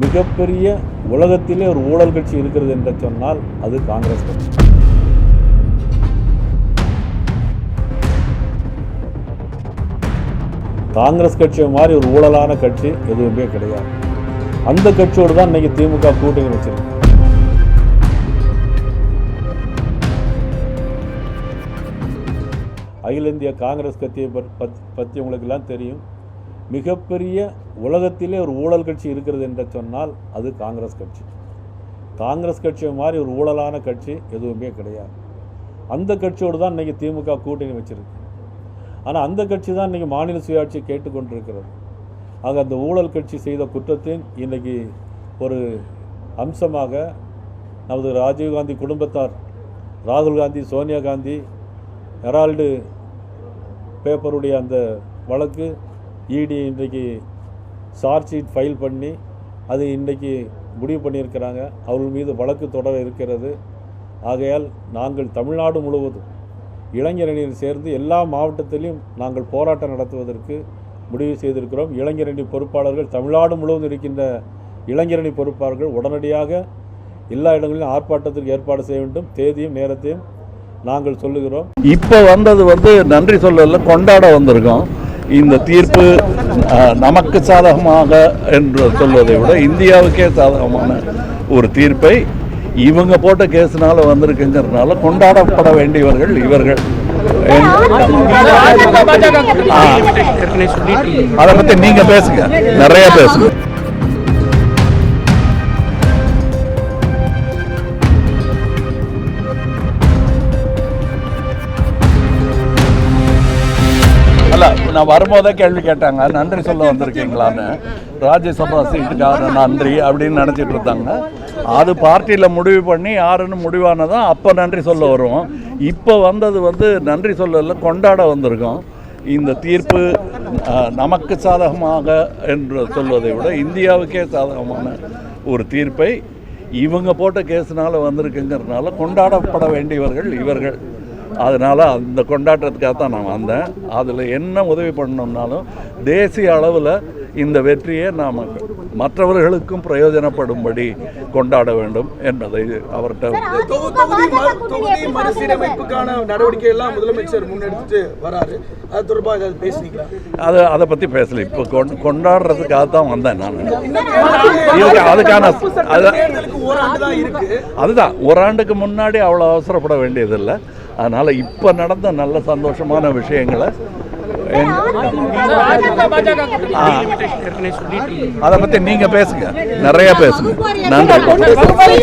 மிகப்பெரிய உலகத்திலே ஒரு ஊழல் கட்சி இருக்கிறது என்று சொன்னால் அது காங்கிரஸ் கட்சி. காங்கிரஸ் கட்சியை மாதிரி ஒரு ஊழலான கட்சி எதுவுமே கிடையாது. அந்த கட்சியோடு தான் இன்னைக்கு திமுக கூட்டணி வச்சிருக்கு. அகில இந்திய காங்கிரஸ் கட்சியை பற்றி பத்- பற்றி தெரியும். மிகப்பெரிய உலகத்திலே ஒரு ஊழல் கட்சி இருக்கிறது என்று சொன்னால் அது காங்கிரஸ் கட்சி. காங்கிரஸ் கட்சியை மாதிரி ஒரு ஊழலான கட்சி எதுவுமே கிடையாது. அந்த கட்சியோடு தான் இன்றைக்கி திமுக கூட்டணி வச்சுருக்கு. ஆனால் அந்த கட்சி தான் இன்றைக்கி மாநில சுயாட்சி கேட்டுக்கொண்டிருக்கிறது. ஆக அந்த ஊழல் கட்சி செய்த குற்றத்தின் இன்றைக்கி ஒரு அம்சமாக நமது ராஜீவ்காந்தி குடும்பத்தார் ராகுல் காந்தி சோனியா காந்தி ஹெரால்டு பேப்பருடைய அந்த வழக்கு இடி இன்றைக்கு சார்ஜ் ஷீட் ஃபைல் பண்ணி அது இன்றைக்கு முடிவு பண்ணியிருக்கிறாங்க. அவர்கள் மீது வழக்கு தொடர இருக்கிறது. ஆகையால் நாங்கள் தமிழ்நாடு முழுவதும் இளைஞரணியில் சேர்ந்து எல்லா மாவட்டத்திலையும் நாங்கள் போராட்டம் நடத்துவதற்கு முடிவு செய்திருக்கிறோம். இளைஞரணி பொறுப்பாளர்கள் தமிழ்நாடு முழுவதும் இருக்கின்ற இளைஞரணி பொறுப்பாளர்கள் உடனடியாக எல்லா இடங்களிலும் ஆர்ப்பாட்டத்திற்கு ஏற்பாடு செய்ய வேண்டும். தேதியும் நேரத்தையும் நாங்கள் சொல்லுகிறோம். இப்போ வந்தது வந்து நன்றி சொல்லல கொண்டாட வந்திருக்கோம். இந்த தீர்ப்பு நமக்கு சாதகமாக என்று சொல்வதை விட இந்தியாவுக்கே சாதகமான ஒரு தீர்ப்பை இவங்க போட்ட கேஸ்னால வந்திருக்குங்கிறதுனால கொண்டாடப்பட வேண்டியவர்கள் இவர்கள். அதை பத்தி நீங்க பேசுங்க. நிறைய பேசுங்க. அல்ல நான் வரும்போதே கேள்வி கேட்டாங்க. நன்றி சொல்ல வந்திருக்கீங்களான்னு ராஜ்யசபா சீட்டுக்காக நன்றி அப்படின்னு நினச்சிட்டு இருந்தாங்க. அது பார்ட்டியில் முடிவு பண்ணி யாருன்னு முடிவானதான் அப்போ நன்றி சொல்ல வருவோம் இப்போ வந்தது வந்து நன்றி சொல்லல கொண்டாட வந்திருக்கோம். இந்த தீர்ப்பு நமக்கு சாதகமாக என்று சொல்வதை விட இந்தியாவுக்கே சாதகமான ஒரு தீர்ப்பை இவங்க போட்ட கேஸ்னால வந்திருக்குங்கிறதுனால கொண்டாடப்பட வேண்டியவர்கள் இவர்கள். அதனால் அந்த கொண்டாட்டத்துக்காக தான் நான் வந்தேன். அதில் என்ன உதவி பண்ணணும்னாலும் தேசிய அளவில் இந்த வெற்றியை நாம் மற்றவர்களுக்கும் பிரயோஜனப்படும்படி கொண்டாட வேண்டும் என்பதை அவர்கிட்ட தொகு- தொகுதி மறு- தொகுதி மறுசீரமைப்புக்கான நடவடிக்கை எல்லாம் முதலமைச்சர் முன்னெடுத்துட்டு வராரு. அது அது அதை பற்றி பேசல. இப்போ கொண் கொண்டாடுறதுக்காக தான் வந்தேன் நான். அதுக்கான அதுதான். ஒரு ஆண்டுக்கு முன்னாடி அவ்வளோ அவசரப்பட வேண்டியதில்லை. அதனால் இப்போ நடந்த நல்ல சந்தோஷமான விஷயங்களை அதை பற்றி நீங்கள் பேசுங்க. நிறையா பேசுங்க. நன்றி.